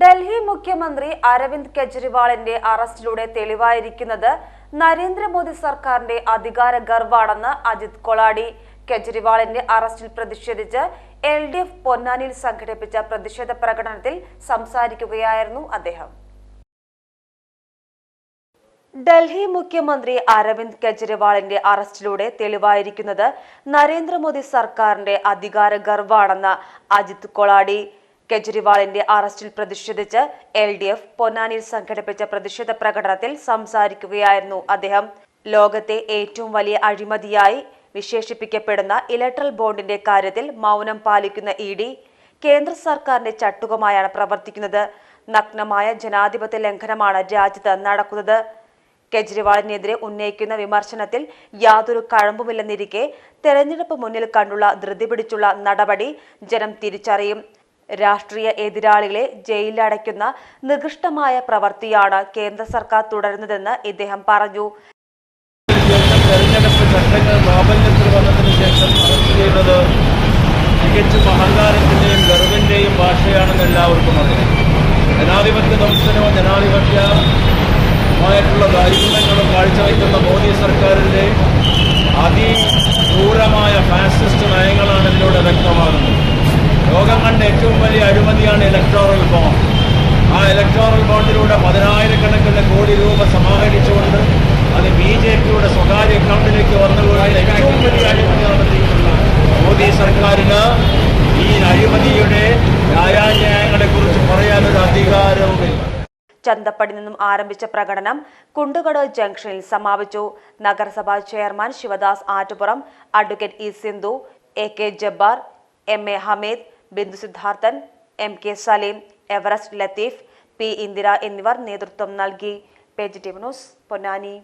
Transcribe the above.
ഡൽഹി മുഖ്യമന്ത്രി അരവിന്ദ് കെജ്രിവാളിന്റെ അറസ്റ്റിലൂടെ തെളിവായിരിക്കുന്നത് നരേന്ദ്രമോദി സർക്കാരിന്റെ അധികാര ഗർവാണെന്ന് അജിത് കൊളാടി. കെജ്രിവാളിന്റെ അറസ്റ്റിൽ പ്രതിഷേധിച്ച് എൽ ഡി എഫ് പൊന്നാനിയിൽ സംഘടിപ്പിച്ച പ്രതിഷേധ പ്രകടനത്തിൽ സംസാരിക്കുകയായിരുന്നു അദ്ദേഹം. ഡൽഹി മുഖ്യമന്ത്രി അരവിന്ദ് കെജ്രിവാളിന്റെ അറസ്റ്റിലൂടെ തെളിവായിരിക്കുന്നത് നരേന്ദ്രമോദി സർക്കാരിന്റെ അധികാര ഗർവാണെന്ന് അജിത് കൊളാടി. കെജ്രിവാളിന്റെ അറസ്റ്റിൽ പ്രതിഷേധിച്ച് എൽ ഡി എഫ് പൊന്നാനിയിൽ സംഘടിപ്പിച്ച പ്രതിഷേധ പ്രകടനത്തിൽ സംസാരിക്കുകയായിരുന്നു അദ്ദേഹം. ലോകത്തെ ഏറ്റവും വലിയ അഴിമതിയായി വിശേഷിപ്പിക്കപ്പെടുന്ന ഇലക്ട്രൽ ബോണ്ടിന്റെ കാര്യത്തിൽ മൗനം പാലിക്കുന്ന ഇ ഡി കേന്ദ്ര സർക്കാരിന്റെ ചട്ടുകമായാണ് പ്രവർത്തിക്കുന്നത്. നഗ്നമായ ജനാധിപത്യ ലംഘനമാണ് രാജ്യത്ത് നടക്കുന്നത്. കെജ്രിവാളിനെതിരെ ഉന്നയിക്കുന്ന വിമർശനത്തിൽ യാതൊരു കഴമ്പുമില്ലെന്നിരിക്കെ തെരഞ്ഞെടുപ്പ് മുന്നിൽ കണ്ടുള്ള ധൃതി പിടിച്ചുള്ള നടപടി ജനം തിരിച്ചറിയും. രാഷ്ട്രീയ എതിരാളികളെ ജയിലിലടയ്ക്കുന്ന നികൃഷ്ടമായ പ്രവൃത്തിയാണ് കേന്ദ്ര സർക്കാർ തുടരുന്നതെന്ന് ഇദ്ദേഹം പറഞ്ഞു. തെരഞ്ഞെടുപ്പ് ചട്ടങ്ങൾ പ്രാബല്യത്തിൽ വന്നതിന് ശേഷം അറസ്റ്റ് ചെയ്തത് തികച്ചും അഹങ്കാരത്തിന്റെയും ഗർവിന്റെയും ഭാഷയാണെന്ന് എല്ലാവർക്കും അറിയാം. ജനാധിപത്യ ദംശനവും ജനാധിപത്യമായിട്ടുള്ള കാര്യങ്ങളും കാഴ്ചവെക്കുന്ന മോദി സർക്കാരിന്റെ ഇലക്ട്രോറൽ ബോണ്ടിലൂടെ പതിനായിരക്കണക്കിന് കോടി രൂപ സമാഹരിച്ചുകൊണ്ട് അത് ബി ജെ പിയുടെ സ്വകാര്യ അക്കൗണ്ടിലേക്ക് വന്നുകൊണ്ട് ഏറ്റവും വലിയ അഴിമതി നടത്തിയിട്ടുള്ള മോദി സർക്കാരിന് ഈ അഴിമതിയുടെ ന്യായാന്യായങ്ങളെ കുറിച്ച് പറയാനൊരു അധികാരവുമില്ല. ചന്തപ്പടി നിന്നും ആരംഭിച്ച പ്രകടനം കുണ്ടുകട് ജംഗ്ഷനിൽ സമാപിച്ചു. നഗരസഭാ chairman Sivadas Attupuram advocate E Sindhu A K Jabbar M A Hameed Bindu Siddharthan M K Saleem Everest Latheef P Indira എന്നിവർ നേതൃത്വം നൽകി. Page news Ponnani.